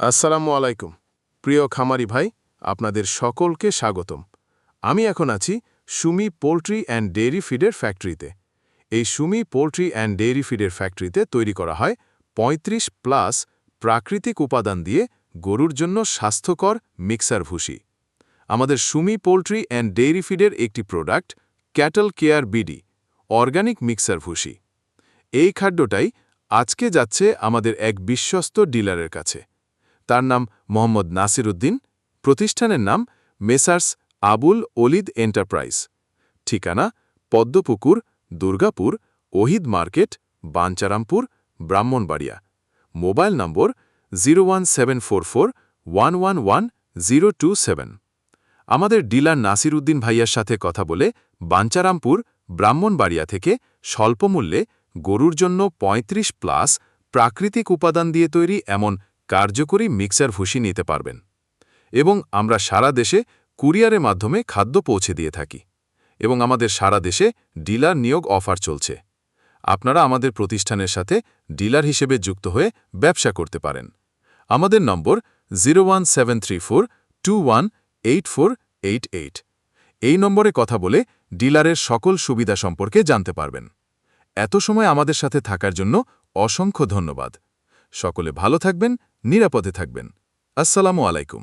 আসসালামু আলাইকুম। প্রিয় খামারি ভাই, আপনাদের সকলকে স্বাগতম। আমি এখন আছি সুমি পোলট্রি অ্যান্ড ডেয়ারি ফিডের ফ্যাক্টরিতে। এই সুমি পোলট্রি অ্যান্ড ডেয়ারি ফিডের ফ্যাক্টরিতে তৈরি করা হয় ৩৫ প্লাস প্রাকৃতিক উপাদান দিয়ে গরুর জন্য স্বাস্থ্যকর মিক্সার ভুসি। আমাদের সুমি পোলট্রি অ্যান্ড ডেয়ারি ফিডের একটি product, cattle care BD, organic mixer ভুসি। এই খাদ্যটাই আজকে যাচ্ছে আমাদের এক বিশ্বস্ত ডিলারের কাছে। তার নাম মোহাম্মদ নাসির উদ্দিন প্রতিষ্ঠানের নাম মেসার্স আবুল ওলিদ এন্টারপ্রাইজ। ঠিকানা Padmapukur, Durgapur, Wahid market, Bancharampur, Brahmanbaria. Mobile number zero আমাদের ডিলার নাসির উদ্দিন ভাইয়ার সাথে কথা বলে বাঞ্চারামপুর, ব্রাহ্মণবাড়িয়া থেকে স্বল্পমূল্যে গরুর জন্য ৩৫ প্লাস প্রাকৃতিক উপাদান দিয়ে তৈরি এমন কার্যকরী মিক্সার ভুসি নিতে পারবেন এবং আমরা সারা দেশে কুরিয়ারের মাধ্যমে খাদ্য পৌঁছে দিয়ে থাকি এবং আমাদের সারা দেশে ডিলার নিয়োগ অফার চলছে। আপনারা আমাদের প্রতিষ্ঠানের সাথে ডিলার হিসেবে যুক্ত হয়ে ব্যবসা করতে পারেন। আমাদের নম্বর জিরো এই নম্বরে কথা বলে ডিলারের সকল সুবিধা সম্পর্কে জানতে পারবেন। এত সময় আমাদের সাথে থাকার জন্য অসংখ্য ধন্যবাদ। সকলে ভালো থাকবেন নিরাপদে থাকবেন। আসসালামু আলাইকুম।